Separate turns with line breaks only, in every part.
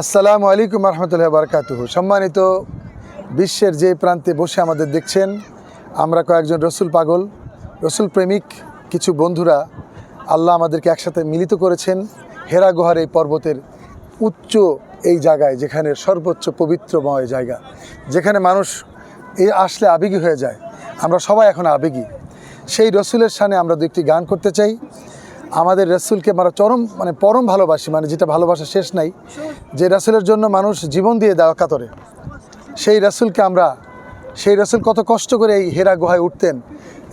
আসসালামু আলাইকুম রহমতুল্লাহ বারকাতুহ। সম্মানিত বিশ্বের যে প্রান্তে বসে আমাদের দেখছেন, আমরা কয়েকজন রসুল পাগল, রসুল প্রেমিক, কিছু বন্ধুরা আল্লাহ আমাদেরকে একসাথে মিলিত করেছেন হেরা গুহার এই পর্বতের উচ্চ এই জায়গায়, যেখানে সর্বোচ্চ পবিত্রময় জায়গা, যেখানে মানুষ এই আসলে আবেগী হয়ে যায়। আমরা সবাই এখন আবেগী। সেই রসুলের সানে আমরা দু একটি গান করতে চাই। আমাদের রসুলকে আমরা চরম মানে পরম ভালোবাসি মানে যেটা ভালোবাসা শেষ নাই, যে রসুলের জন্য মানুষ জীবন দিয়ে দেওয়া কাতরে। সেই রসুলকে আমরা, সেই রসুল কত কষ্ট করে এই হেরা গুহায় উঠতেন,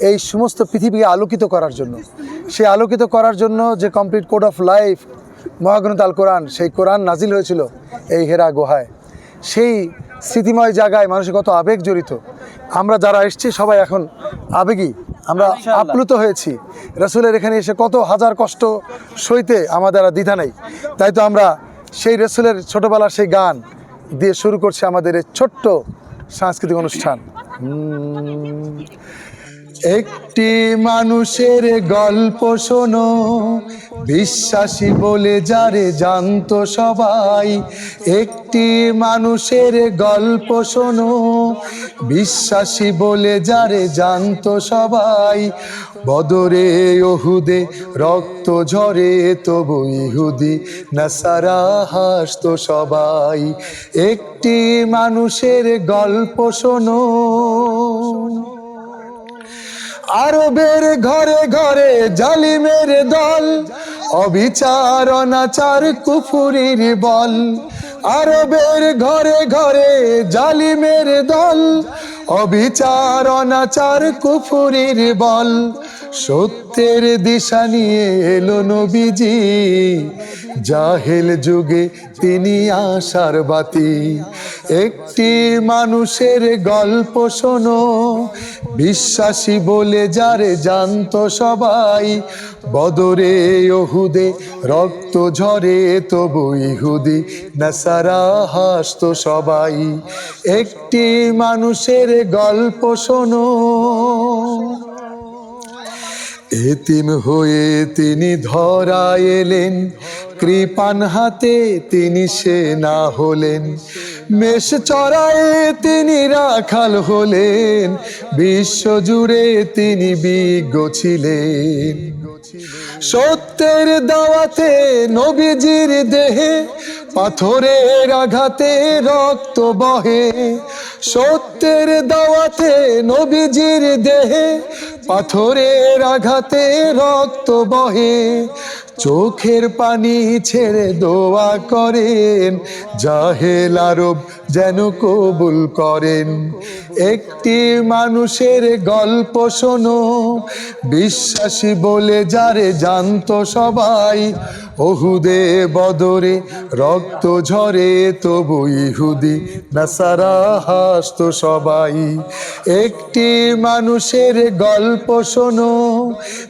এই সমস্ত পৃথিবীকে আলোকিত করার জন্য। সেই আলোকিত করার জন্য যে কমপ্লিট কোড অফ লাইফ মহাগ্রন্থ আল কোরআন, সেই কোরআন নাজিল হয়েছিল এই হেরা গুহায়। সেই স্মৃতিময় জায়গায় মানুষের কত আবেগ জড়িত। আমরা যারা এসছি, সবাই এখন আবেগী। আমরা আপ্লুত হয়েছি। রসুলের এখানে এসে কত হাজার কষ্ট সইতে আমাদের আর দ্বিধা নেই। তাই তো আমরা সেই রসুলের ছোটোবেলার সেই গান দিয়ে শুরু করছি আমাদের এই ছোট্ট সাংস্কৃতিক অনুষ্ঠান। একটি মানুষের গল্প শোনো। বিশ্বাসী বলে যারে জানত সবাই, একটি মানুষের গল্প শোনো। বিশ্বাসী বলে যারে জানত সবাই, বদরে ওহুদে রক্ত ঝরে তবু ইহুদি নাসারা হাসতো সবাই। একটি মানুষের গল্প শোনো। আরবের ঘরে ঘরে জালিমের দল অবিচার অনাচার কুফুরির বল। আরবের ঘরে ঘরে জালিমের দল অবিচার অনাচার কুফুরির বল। সত্যের দিশা নিয়ে এলো নবীজি। জাহেল যুগে তিনি আশার বাতি। একটি মানুষের গল্প শোনো। বিশ্বাসী বলে যারে জানতো সবাই। বদরে ওহুদে রক্ত ঝরে তবু ইহুদি। নাসারা হাসতো সবাই। একটি মানুষের গল্প শোনো। এতিম হয়ে তিনি ধরা এলেন, কৃপান হাতে তিনি সে না হলেন। মেষ চড়ায়ে তিনি রাখাল হলেন বিশ্বজুড়ে তিনি বিজ্ঞ ছিলেন। সত্যের দাওয়াতে নবীজির দেহে, পাথরের আঘাতে রক্ত বহে সত্যের দাওয়াতে নবীজির দেহে পাথরের আঘাতে রক্ত বহে। চোখের পানি ছেড়ে দোয়া করেন, জাহেল আরব যেন কবুল করেন। একটি মানুষের গল্প শোনো, বিশ্বাসী বলে যারে জানতো সবাই, ওহুদে বদরে রক্ত ঝরে তবু ইহুদি নাসারা হাসতো সবাই। একটি মানুষের গল্প শোনো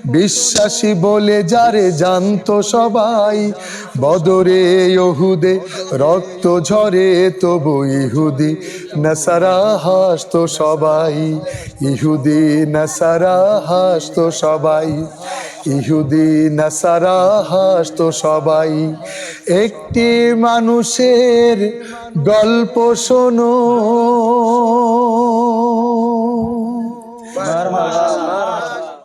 বিশ্বাসী বলে যারে জানতো সবাই, বদরে ইহুদে রক্ত ঝরে তবু ইহুদি নাসারা হাসতো সবাই, ইহুদি নাসারা হাসতো সবাই, ইহুদি নাসারা হাসতো সবাই। একটি মানুষের গল্প শোনো।